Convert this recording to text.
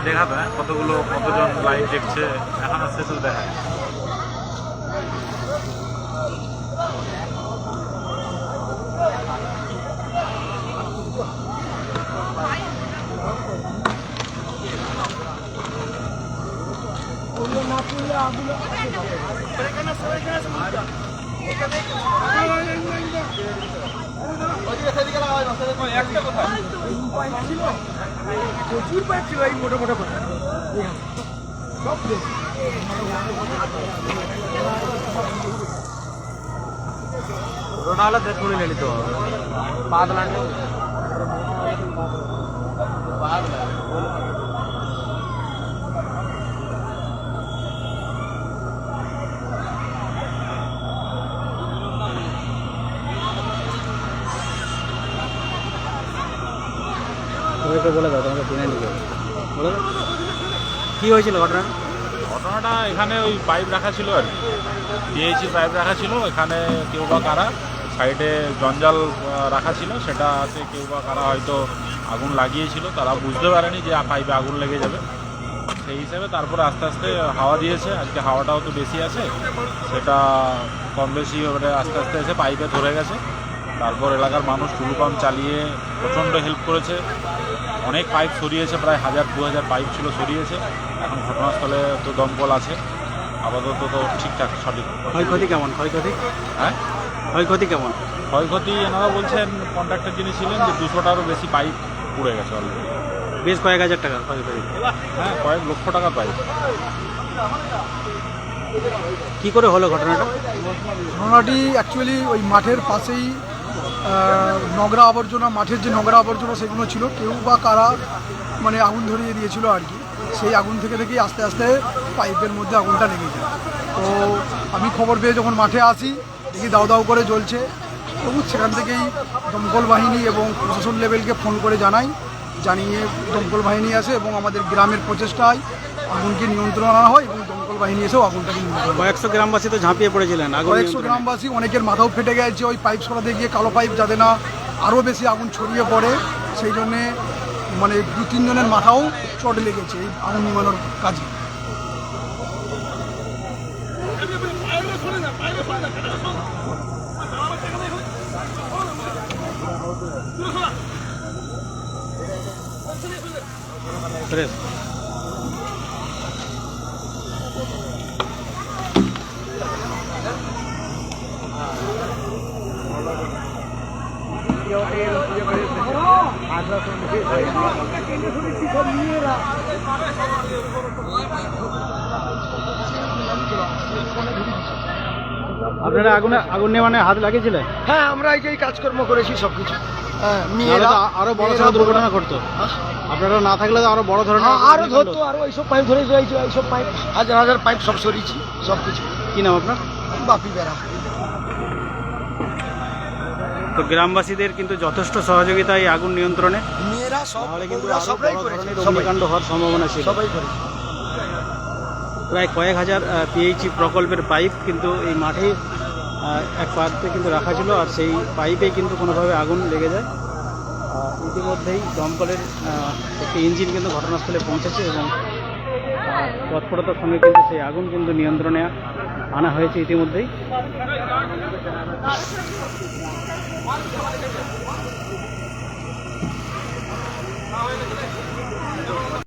নিয়ে দেখাবে? কতগুলো কতজন লাইভ দেখছে এখন আর সেসব দেখায় প্রচুর পাইপ ছিল এই মোটা মোটা পাইপ সব শেষ। రుణాలు తెచ్చుకుని వెళితో బాధలన్నీ তোমাকে বলে দাও, তোমাকে কিনে নিবে বলে কী হয়েছিল ঘটনা? ঘটনাটা এখানে ওই পাইপ রাখা ছিল আর পিএইচি পাইপ রাখা ছিল, এখানে কেউ বা কারা সাইডে জঞ্জাল রাখা ছিল, সেটাতে কেউ বা কারা হয়তো আগুন লাগিয়েছিল, তারা বুঝতে পারেনি যে পাইপে আগুন লেগে যাবে। সেই হিসাবে তারপরে আস্তে আস্তে হাওয়া দিয়েছে, আজকে হাওয়াটাও তো বেশি আছে। সেটা কম বেশি আস্তে আস্তে এসে পাইপে ধরে গেছে। তারপর এলাকার মানুষ টুলু পাম্প চালিয়ে প্রচণ্ড হেল্প করেছে। অনেক পাইপ সরিয়েছে প্রায় হাজার দু হাজার পাইপ ছিল সরিয়েছে। এখন ঘটনাস্থলে তো দমকল আছে। আপাতত তো ঠিকঠাক সঠিক। ক্ষয়ক্ষতি কেমন? ক্ষয়ক্ষতি? হ্যাঁ? ক্ষয়ক্ষতি কেমন? ক্ষয়ক্ষতি এনারা বলছেন কন্ট্রাক্টর যিনি ছিলেন যে দুশোটারও বেশি পাইপ পুড়ে গেছে অলরেডি বেশ কয়েক হাজার টাকা ক্ষয়ক্ষতি। হ্যাঁ কয়েক লক্ষ টাকা পাইপ কি করে হলো ঘটনাটা? ঘটনাটি অ্যাকচুয়ালি ওই মাঠের পাশেই নোংরা আবর্জনা, মাঠের যে নোংরা আবর্জনা সেগুলো ছিল, কেউ বা কারা মানে আগুন ধরিয়ে দিয়েছিল আর কি। সেই আগুন থেকে থেকেই আস্তে আস্তে পাইপের মধ্যে আগুনটা লেগে যায়। তো আমি খবর পেয়ে যখন মাঠে আসি, দেখি দাউ দাউ করে জ্বলছে। তবু সেখান থেকেই দমকল বাহিনী এবং প্রশাসন লেভেলকে ফোন করে জানাই, জানিয়ে দমকল বাহিনী আসে এবং আমাদের গ্রামের প্রচেষ্টায় আগুনকে নিয়ন্ত্রণ আনা হয় এবং বাহিনী এসেও আগুনটাকে কয়েকশো গ্রামবাসী তো ঝাঁপিয়ে পড়েছিলেন কয়েকশো গ্রামবাসী অনেকের মাথাও ফেটে গেছে ওই পাইপ সরাতে গিয়ে কালো পাইপ যাতে না আরও বেশি আগুন ছড়িয়ে পড়ে সেই জন্যে মানে দু তিনজনের মাথাও চট লেগেছে এই আগুন নিমানোর কাজে। ফ্রেশ আপনারা আগুনে আগুন নিয়ে মানে হাত লাগিয়েছিলেন? হ্যাঁ আমরা এই যে কাজকর্ম করেছি সব কিছু হ্যাঁ তো আরও বড় সড়ো দুর্ঘটনা ঘটতো। আপনারা না থাকলে তো আরও বড় ধরনের হ্যাঁ, আরও ধরতো আরও এইসব পাইপ ধরে এইসব এইসব পাইপ হাজার হাজার পাইপ সব সরিয়েছি সব কিছু কি নাম আপনার? বাপি বেড়া তো গ্রামবাসীদের কিন্তু যথেষ্ট সহযোগিতা এই আগুন নিয়ন্ত্রণে। মেয়েরা সব কিন্তু সবাই অগ্নিকাণ্ড হওয়ার সম্ভাবনা ছিল। সবাই প্রায় কয়েক হাজার পিএইচি প্রকল্পের পাইপ কিন্তু এই মাঠে এক প্রান্তে কিন্তু রাখা ছিল আর সেই পাইপে কিন্তু কোনোভাবে আগুন লেগে যায়। ইতিমধ্যেই দমকলের একটি ইঞ্জিন কিন্তু ঘটনাস্থলে পৌঁছেছে এবং তৎপরতার সঙ্গে কিন্তু সেই আগুন কিন্তু নিয়ন্ত্রণে আনা হয়েছে ইতিমধ্যেই। Hadi hadi hadi.